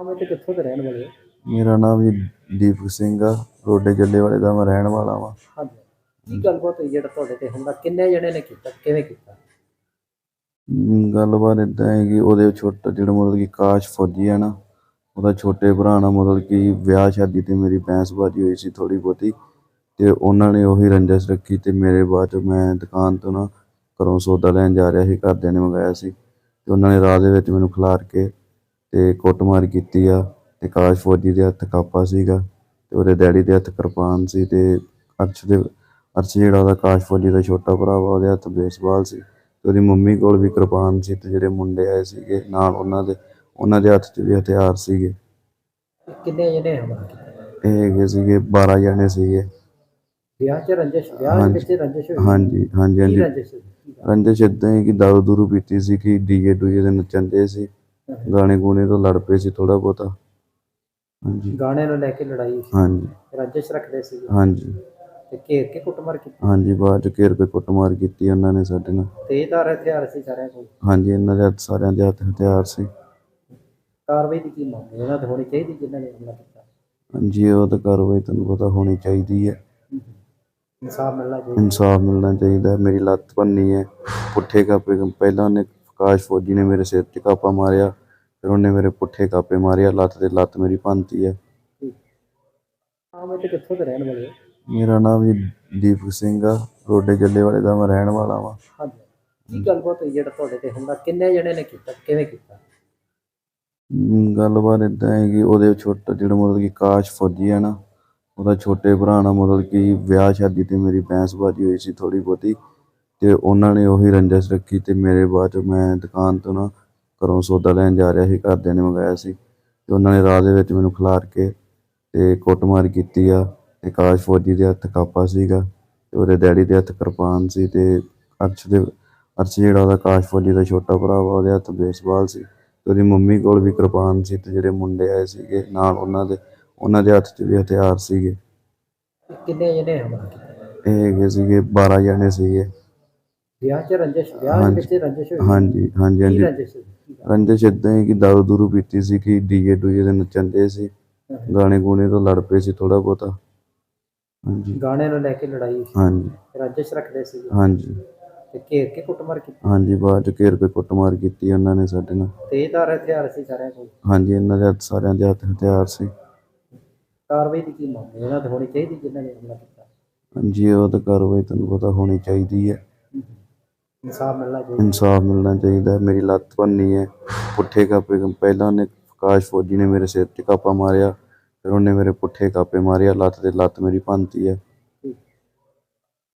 ਨਾਮ ਤੇ ਕਿੱਥੋਂ ਦੇ ਰਹਿਣ ਵਾਲੇ ਹੋ? ਮੇਰਾ ਨਾਮ ਜੀ ਦੀਪਕ ਸਿੰਘ ਆ ਰੋਡੇ ਜੱਲੇ ਵਾਲੇ ਦਾ ਮੈਂ ਰਹਿਣ ਵਾਲਾ ਵਾਂ। ਹਾਂਜੀ। ਕੀ ਗੱਲਬਾਤ ਹੋਈ ਜਿਹੜਾ ਤੁਹਾਡੇ ਤੇ ਹੁੰਦਾ ਕਿੰਨੇ ਜਣੇ ਨੇ ਕੀਤਾ? ਕਿਵੇਂ ਕੀਤਾ? ਅਮ ਗੱਲਬਾਤ ਇਦਾਂ ਹੈ ਕਿ ਉਹਦੇ ਛੋਟਾ ਜਿਹੜਾ ਮਤਲਬ ਕਿ ਕਾਸ਼ ਫੌਜੀ ਆ ਨਾ ਉਹਦਾ ਛੋਟੇ ਭਰਾ ਨਾਲ ਮਤਲਬ ਕਿ ਵਿਆਹ ਸ਼ਾਦੀ ਤੇ ਮੇਰੀ ਬਹਿਸਬਾਜ਼ੀ ਹੋਈ ਸੀ ਥੋੜੀ ਬਹੁਤੀ ਤੇ ਉਹਨਾਂ ਨੇ ਉਹੀ ਰੰਜਸ ਰੱਖੀ ਤੇ ਮੇਰੇ ਬਾਅਦ ਚ ਮੈਂ ਦੁਕਾਨ ਤੋਂ ਨਾ ਘਰੋਂ ਸੌਦਾ ਲੈਣ ਜਾ ਰਿਹਾ ਸੀ ਘਰਦਿਆਂ ਨੇ ਮੰਗਾਇਆ ਸੀ ਤੇ ਉਹਨਾਂ ਨੇ ਰਾਹ ਦੇ ਵਿੱਚ ਮੈਨੂੰ ਖਿਲਾਰ ਕੇ ਤੇ ਕੁੱਟਮਾਰ ਕੀਤੀ ਆ ਤੇ ਕਾਸ਼ ਫੌਜੀ ਦੇ ਹੱਥ ਕਾਪਾ ਸੀਗਾ ਤੇ ਉਹਦੇ ਡੈਡੀ ਦੇ ਹੱਥ ਕਿਰਪਾਨ ਸੀ ਤੇ ਅਰਸ਼ ਦੇ ਅਰਸ਼ ਜਿਹੜਾ ਉਹਦਾ ਕਾਸ਼ ਫੌਜੀ ਦਾ ਛੋਟਾ ਭਰਾ ਵਾ ਉਹਦੇ ਹੱਥ ਬੇਸਬਾਲ ਸੀ ਤੇ ਉਹਦੀ ਮੰਮੀ ਕੋਲ ਵੀ ਕਿਰਪਾਨ ਸੀ ਤੇ ਜਿਹੜੇ ਮੁੰਡੇ ਆਏ ਸੀਗੇ ਨਾਲ ਉਹਨਾਂ ਦੇ ਉਹਨਾਂ ਦੇ ਹੱਥ 'ਚ ਵੀ ਹਥਿਆਰ ਸੀਗੇ। ਕਿੰਨੇ ਜਣੇ ਹਮਲਾ ਇਹ ਹੈਗੇ ਸੀਗੇ 12 ਜਣੇ ਸੀਗੇ। ਵਿਆਹ ਚ ਰੰਜਿਸ਼ ਵਿਆਹ ਦੇ। ਵਿੱਚ ਰੰਜਿਸ਼ ਹੋਈ? ਹਾਂਜੀ ਹਾਂਜੀ ਹਾਂਜੀ। ਰੰਜਿਸ਼ ਏਦਾਂ ਹੀ ਕਿ ਦਾਰੂ ਦੂਰੂ ਪੀਤੀ ਸੀ ਕਿ ਡੀਜੇ ਡੂਜੇ ਦੇ ਨੱਚਣ ਦੇ ਸੀ। ਗਾਣੇ ਗੂਣੇ ਤੋਂ ਲੜ ਪਏ ਸੀ ਥੋੜਾ ਬਹੁਤਾ। ਹਾਂਜੀ। ਗਾਣੇ ਨੂੰ ਲੈ ਕੇ ਲੜਾਈ ਸੀ। ਹਾਂਜੀ। ਰੰਜਿਸ਼ ਰੱਖਦੇ ਸੀ ਹਾਂਜੀ। ਤੇ ਘੇਰ ਕੇ ਕੁੱਟਮਾਰ ਕੀਤੀ। ਹਾਂਜੀ ਬਾਅਦ ਚ ਘੇਰ ਕੇ ਕੁੱਟਮਾਰ ਕੀਤੀ ਉਹਨਾਂ ਨੇ ਸਾਡੇ ਨਾਲ। ਤੇਜ਼ਧਾਰ ਹਥਿਆਰ ਸੀ ਸਾਰਿਆਂ ਕੋਲ। ਹਾਂਜੀ ਇਹਨਾਂ ਦੇ ਹੱਥ ਸਾਰਿਆਂ ਦੇ ਹੱਥ ਹਥਿਆਰ ਸੀ। ਕਾਰਵਾਈ ਦੀ ਕੀ ਮੰਗ ਹੈ? ਇਹਨਾਂ ਤੇ ਹੋਣੀ ਚਾਹੀਦੀ ਜਿਨ੍ਹਾਂ ਨੇ ਹਮਲਾ ਕੀਤਾ? ਹਾਂਜੀ ਉਹ ਤਾਂ ਕਾਰਵਾਈ ਤੁਹਾਨੂੰ ਪਤਾ ਹੋਣੀ ਚਾਹੀਦੀ ਹੈ। ਇਨਸਾਫ ਮਿਲਣਾ ਚਾਹੀਦਾ। ਇਨਸਾਫ ਮਿਲਣਾ ਚਾਹੀਦਾ। ਹੈ। ਮੇਰੀ ਲੱਤ ਭੰਨੀ ਹੈ। ਪੁੱਠੇ ਕਾਪੇ ਪਹਿਲਾਂ ਉਹਨੇ ਕਾਸ਼ ਫੌਜੀ ਨੇ ਮੇਰੇ ਸਿਰ 'ਚ ਕਾਪਾ ਮਾਰਿਆ ਫਿਰ ਉਹਨੇ ਮੇਰੇ ਪੁੱਠੇ ਕਾਪੇ ਮਾਰਿਆ ਲੱਤ ਤੇ ਲੱਤ ਮੇਰੀ ਭੰਨਤੀ ਹੈ ਨਾਮ ਤੇ ਕਿੱਥੋਂ ਦੇ ਰਹਿਣ ਵਾਲੇ ਹੋ? ਮੇਰਾ ਨਾਮ ਜੀ ਦੀਪਕ ਸਿੰਘ ਆ ਰੋਡੇ ਜੱਲੇ ਵਾਲੇ ਦਾ ਮੈਂ ਰਹਿਣ ਵਾਲਾ ਵਾਂ। ਹਾਂਜੀ। ਕੀ ਗੱਲਬਾਤ ਹੋਈ ਜਿਹੜਾ ਤੁਹਾਡੇ ਤੇ ਹੁੰਦਾ? ਕਿੰਨੇ ਜਣੇ ਨੇ ਕੀਤਾ? ਕਿਵੇਂ ਕੀਤਾ? ਅਮ ਗੱਲਬਾਤ ਇਦਾਂ ਹੈ ਕਿ ਉਹਦੇ ਛੋਟਾ ਜਿਹੜਾ ਮਤਲਬ ਕਿ ਕਾਸ਼ ਫੌਜੀ ਆ ਨਾ ਉਹਦਾ ਛੋਟੇ ਭਰਾ ਨਾਲ ਮਤਲਬ ਕਿ ਵਿਆਹ ਸ਼ਾਦੀ ਤੇ ਮੇਰੀ ਬਹਿਸਬਾਜ਼ੀ ਹੋਈ ਸੀ ਥੋੜੀ ਬਹੁਤੀ। ਤੇ ਉਹਨਾਂ ਨੇ ਉਹੀ ਰੰਜਸ ਰੱਖੀ ਤੇ ਮੇਰੇ ਬਾਅਦ ਚ ਮੈਂ ਦੁਕਾਨ ਤੋਂ ਨਾ ਘਰੋਂ ਸੌਦਾ ਲੈਣ ਜਾ ਰਿਹਾ ਸੀ ਘਰਦਿਆਂ ਨੇ ਮੰਗਾਇਆ ਸੀ ਤੇ ਉਹਨਾਂ ਨੇ ਰਾਹ ਦੇ ਵਿੱਚ ਮੈਨੂੰ ਖਿਲਾਰ ਕੇ ਤੇ ਕੁੱਟਮਾਰ ਕੀਤੀ ਆ ਤੇ ਕਾਸ਼ ਫੌਜੀ ਦੇ ਹੱਥ ਕਾਪਾ ਸੀਗਾ ਤੇ ਉਹਦੇ ਡੈਡੀ ਦੇ ਹੱਥ ਕਿਰਪਾਨ ਸੀ ਤੇ ਅਰਸ਼ ਦੇ ਅਰਸ਼ ਜਿਹੜਾ ਉਹਦਾ ਕਾਸ਼ ਫੌਜੀ ਦਾ ਛੋਟਾ ਭਰਾ ਵਾ ਉਹਦੇ ਹੱਥ ਬੇਸਬਾਲ ਸੀ ਤੇ ਉਹਦੀ ਮੰਮੀ ਕੋਲ ਵੀ ਕਿਰਪਾਨ ਸੀ ਤੇ ਜਿਹੜੇ ਮੁੰਡੇ ਆਏ ਸੀਗੇ ਨਾਲ ਉਹਨਾਂ ਦੇ ਉਹਨਾਂ ਦੇ ਹੱਥ 'ਚ ਵੀ ਹਥਿਆਰ ਸੀਗੇ। ਕਿੰਨੇ ਜਣੇ ਕੀਤਾ ਇਹ ਹੈਗੇ ਸੀਗੇ 12 ਜਣੇ ਸੀਗੇ। ਵਿਆਹ ਚ ਰੰਜਿਸ਼ ਵਿਆਹ ਦੇ ਹਾਂਜੀ। ਵਿੱਚ ਰੰਜਿਸ਼ ਹੋਈ? ਹਾਂਜੀ ਹਾਂਜੀ ਕੀ ਹਾਂਜੀ। ਰੰਜਿਸ਼ ਹੋਈ? ਕੀ ਗੱਲ? ਰੰਜਿਸ਼ ਏਦਾਂ ਹੀ ਕਿ ਦਾਰੂ ਦੂਰੂ ਪੀਤੀ ਸੀ ਕਿ ਡੀਜੇ ਡੂਜੇ ਦੇ ਨੱਚਣ ਦੇ ਸੀ। ਗਾਣੇ ਗੂਣੇ ਤੋਂ ਲੜ ਪਏ ਸੀ ਥੋੜਾ ਬਹੁਤਾ। ਹਾਂਜੀ। ਗਾਣੇ ਨੂੰ ਲੈ ਕੇ ਲੜਾਈ ਸੀ। ਹਾਂਜੀ। ਰੰਜਿਸ਼ ਰੱਖਦੇ ਸੀ। ਹਾਂਜੀ। ਤੇ ਘੇਰ ਕੇ ਕੁੱਟਮਾਰ ਕੀਤੀ? ਹਾਂਜੀ ਬਾਅਦ ਚ ਘੇਰ ਕੇ ਕੁੱਟਮਾਰ ਕੀਤੀ ਉਹਨਾਂ ਨੇ ਸਾਡੇ ਨਾਲ। ਤੇਜ਼ਧਾਰ ਹਥਿਆਰ ਸੀ ਸਾਰਿਆਂ ਕੋਲ? ਹਾਂਜੀ ਇਹਨਾਂ ਦੇ ਹੱਥ ਸਾਰਿਆਂ ਦੇ ਹੱਥ ਹਥਿਆਰ ਸੀ। ਕਾਰਵਾਈ ਦੀ ਕੀ ਮੰਗ ਹੈ? ਇਹਨਾਂ ਤੇ ਹੋਣੀ ਚਾਹੀਦੀ ਜਿਨ੍ਹਾਂ ਨੇ ਹਮਲਾ ਕੀਤਾ? ਹਾਂਜੀ ਉਹ ਤਾਂ ਕਾਰਵਾਈ ਤੁਹਾਨੂੰ ਪਤਾ ਹੋਣੀ ਚਾਹੀਦੀ ਹੈ। ਇਨਸਾਫ ਮਿਲਣਾ ਚਾਹੀਦਾ ਇਨਸਾਫ ਮਿਲਣਾ ਚਾਹੀਦਾ ਹੈ। ਮੇਰੀ ਲੱਤ ਭੰਨੀ ਹੈ ਪੁੱਠੇ ਕਾਪੇ ਪਹਿਲਾਂ ਉਹਨੇ ਕਾਸ਼ ਫੌਜੀ ਨੇ ਮੇਰੇ ਸਿਰ 'ਚ ਕਾਪਾ ਮਾਰਿਆ, ਫਿਰ ਉਹਨੇ ਮੇਰੇ ਪੁੱਠੇ ਕਾਪੇ ਮਾਰਿਆ, ਲੱਤ ਤੇ ਲੱਤ ਮੇਰੀ ਭੰਨਤੀ ਹੈ